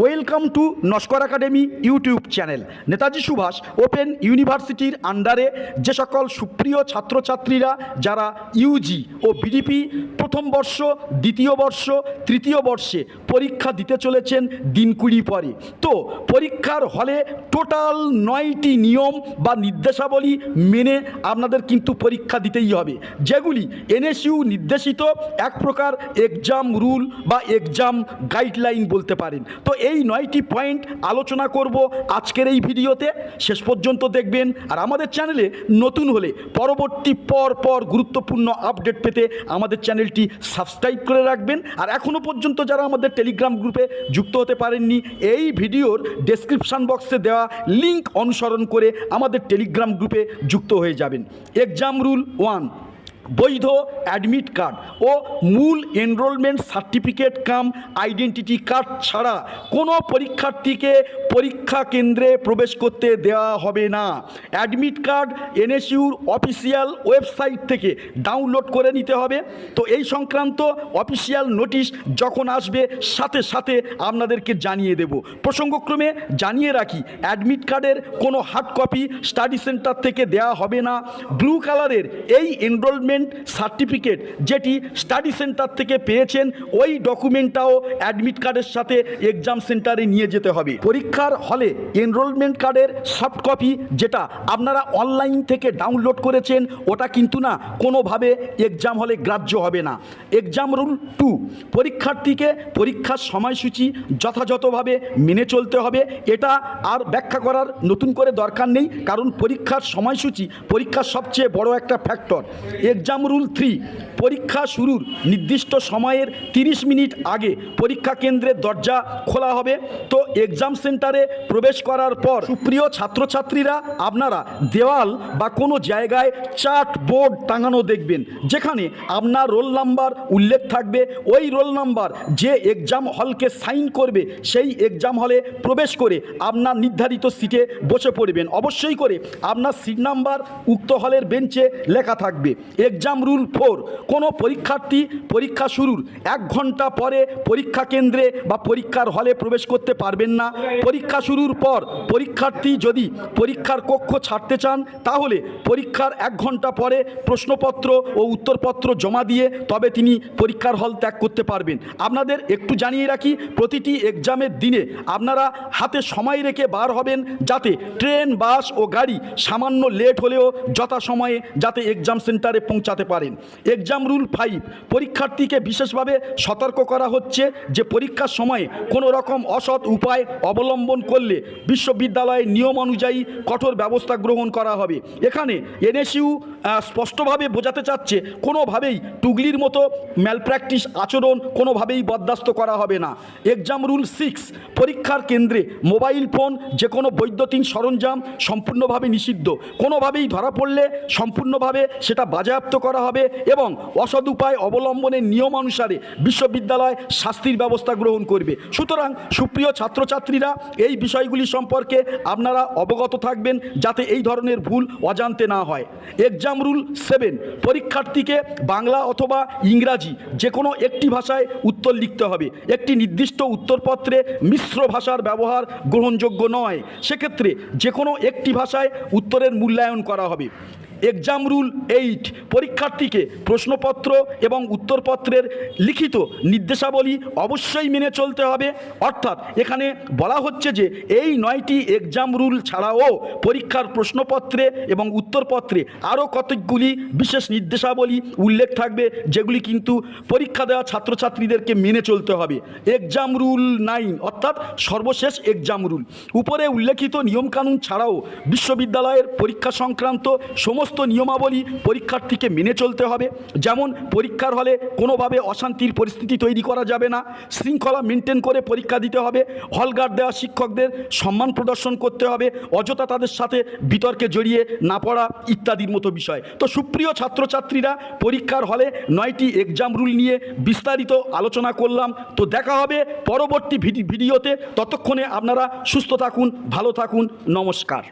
Welcome to Naskar academy YouTube channel Netaji Subhas open ইউনিভার্সিটির আন্ডারে যে সকল সুপ্রিয় ছাত্রছাত্রীরা, যারা ইউজি ও বিডিপি প্রথম বর্ষ, দ্বিতীয় বর্ষ, তৃতীয় বর্ষে পরীক্ষা দিতে চলেছেন দিন কুড়ি পরে। তো পরীক্ষার হলে টোটাল নয়টি নিয়ম বা নির্দেশাবলী মেনে আপনাদের কিন্তু পরীক্ষা দিতেই হবে। যেগুলি এনএসইউ নির্দেশিত, এক প্রকার এক্সাম রুল বা এক্সাম গাইডলাইন বলতে পারেন। তো এই নয়টি পয়েন্ট আলোচনা করব আজকের এই ভিডিওতে। শেষ পর্যন্ত দেখবেন আর আমাদের চ্যানেলে নতুন হলে পরবর্তী পর পর গুরুত্বপূর্ণ আপডেট পেতে আমাদের চ্যানেলটি সাবস্ক্রাইব করে রাখবেন। আর এখনও পর্যন্ত যারা আমাদের টেলিগ্রাম গ্রুপে যুক্ত হতে পারেননি, এই ভিডিওর ডেসক্রিপশান বক্সে দেওয়া লিংক অনুসরণ করে আমাদের টেলিগ্রাম গ্রুপে যুক্ত হয়ে যাবেন। এক্সাম রুল ওয়ান বৈধ অ্যাডমিট কার্ড ও মূল enrolment certificate cum identity card ছাড়া কোনো পরীক্ষার্থীকে পরীক্ষা কেন্দ্রে প্রবেশ করতে দেওয়া হবে না। অ্যাডমিট কার্ড এনএসইউর অফিসিয়াল ওয়েবসাইট থেকে ডাউনলোড করে নিতে হবে। তো এই সংক্রান্ত অফিসিয়াল নোটিশ যখন আসবে, সাথে সাথে আপনাদেরকে জানিয়ে দেব। প্রসঙ্গক্রমে জানিয়ে রাখি, অ্যাডমিট কার্ডের কোনো হার্ড কপি স্টাডি সেন্টার থেকে দেওয়া হবে না। ব্লু কালারের এই এনরোলমেন্ট সার্টিফিকেট যেটি স্টাডি সেন্টার থেকে পেয়েছেন, ওই ডকুমেন্টটাও অ্যাডমিট কার্ডের সাথে এক্সাম সেন্টারে নিয়ে যেতে হবে। পরীক্ষার হলে এনরোলমেন্ট কার্ডের সফট কপি যেটা আপনারা অনলাইন থেকে ডাউনলোড করেছেন, ওটা কিন্তু না কোনোভাবে এক্সাম হলে গ্রাহ্য হবে না। এক্সাম রুল টু পরীক্ষার্থীকে পরীক্ষার সময়সূচি যথাযথভাবে মেনে চলতে হবে। এটা আর ব্যাখ্যা করার নতুন করে দরকার নেই, কারণ পরীক্ষার সময়সূচি পরীক্ষার সবচেয়ে বড় একটা ফ্যাক্টর এক্সাম রুল থ্রি পরীক্ষা শুরুর নির্দিষ্ট সময়ের 30 মিনিট আগে পরীক্ষা কেন্দ্রের দরজা খোলা হবে। তো এক্সাম সেন্টারে প্রবেশ করার পর সুপ্রিয় ছাত্রছাত্রীরা, আপনারা দেওয়াল বা কোনো জায়গায় চার্ট বোর্ড টাঙানো দেখবেন। যেখানে আপনার রোল নাম্বার উল্লেখ থাকবে। ওই রোল নাম্বার যে এক্সাম হলকে সাইন করবে, সেই এক্সাম হলে প্রবেশ করে আপনার নির্ধারিত সিটে বসে পড়বেন। অবশ্যই করে আপনার সিট নাম্বার উক্ত হলের বেঞ্চে লেখা থাকবে। এক্সাম রুল ফোর কোনো পরীক্ষার্থী পরীক্ষা শুরুর এক ঘণ্টা পরে পরীক্ষা কেন্দ্রে বা পরীক্ষার হলে প্রবেশ করতে পারবেন না। পরীক্ষা শুরুর পর পরীক্ষার্থী যদি পরীক্ষার কক্ষ ছাড়তে চান, তাহলে পরীক্ষার এক ঘণ্টা পরে প্রশ্নপত্র ও উত্তরপত্র জমা দিয়ে তবে তিনি পরীক্ষার হল ত্যাগ করতে পারবেন। আপনাদের একটু জানিয়ে রাখি, প্রতিটি এক্সামের দিনে আপনারা হাতে সময় রেখে বার হবেন যাতে ট্রেন, বাস ও গাড়ি সামান্য লেট হলেও যথাসময়ে যাতে এক্সাম সেন্টারে পৌঁছাতে পারেন। এক্সাম রুল ফাইভ পরীক্ষার্থীকে বিশেষভাবে সতর্ক করা হচ্ছে যে পরীক্ষার সময়ে কোনো রকম অসৎ উপায় অবলম্বন করলে বিশ্ববিদ্যালয়ের নিয়ম অনুযায়ী কঠোর ব্যবস্থা গ্রহণ করা হবে। এখানে এনএসইউ স্পষ্টভাবে বোঝাতে চাচ্ছে কোনোভাবেই টুগলির মতো ম্যালপ্র্যাকটিস আচরণ কোনোভাবেই বরদাস্ত করা হবে না। এক্সাম রুল সিক্স পরীক্ষার কেন্দ্রে মোবাইল ফোন যে কোনো বৈদ্যুতিন সরঞ্জাম সম্পূর্ণভাবে নিষিদ্ধ। কোনোভাবেই ধরা পড়লে সম্পূর্ণভাবে সেটা বাজেয়াপ্ত করা হবে এবং অসৎ উপায় অবলম্বনের নিয়ম অনুসারে বিশ্ববিদ্যালয় শাস্তির ব্যবস্থা গ্রহণ করবে। সুতরাং সুপ্রিয় ছাত্রছাত্রীরা, এই বিষয়গুলি সম্পর্কে আপনারা অবগত থাকবেন যাতে এই ধরনের ভুল অজান্তে না হয়। এক্সাম রুল সেভেন পরীক্ষার্থীকে বাংলা অথবা ইংরাজি যে কোনো একটি ভাষায় উত্তর লিখতে হবে। একটি নির্দিষ্ট উত্তরপত্রে মিশ্র ভাষার ব্যবহার গ্রহণযোগ্য নয়। সেক্ষেত্রে যে কোনো একটি ভাষায় উত্তরের মূল্যায়ন করা হবে। এক্সাম রুল এইট পরীক্ষার্থীকে প্রশ্নপত্র এবং উত্তরপত্রের লিখিত নির্দেশাবলী অবশ্যই মেনে চলতে হবে। অর্থাৎ এখানে বলা হচ্ছে যে এই নয়টি এক্সাম রুল ছাড়াও পরীক্ষার প্রশ্নপত্রে এবং উত্তরপত্রে আরও কতকগুলি বিশেষ নির্দেশাবলী উল্লেখ থাকবে, যেগুলি কিন্তু পরীক্ষা দেওয়া ছাত্রছাত্রীদেরকে মেনে চলতে হবে। এক্সাম রুল নাইন অর্থাৎ সর্বশেষ এক্সাম রুল উপরে উল্লেখিত নিয়মকানুন ছাড়াও বিশ্ববিদ্যালয়ের পরীক্ষা সংক্রান্ত সমস্ত নিয়মাবলী পরীক্ষার্থীকে মেনে চলতে হবে। যেমন পরীক্ষার হলে কোনোভাবে অশান্তির পরিস্থিতি তৈরি করা যাবে না। শৃঙ্খলা মেনটেন করে পরীক্ষা দিতে হবে। হলগার্ড দেওয়া শিক্ষকদের সম্মান প্রদর্শন করতে হবে। অযথা তাদের সাথে বিতর্কে জড়িয়ে না পড়া ইত্যাদির মতো বিষয়। তো সুপ্রিয় ছাত্রছাত্রীরা, পরীক্ষার হলে নয়টি এক্সাম রুল নিয়ে বিস্তারিত আলোচনা করলাম। তো দেখা হবে পরবর্তী ভিডি- ভিডিওতে। ততক্ষণে আপনারা সুস্থ থাকুন, ভালো থাকুন। নমস্কার।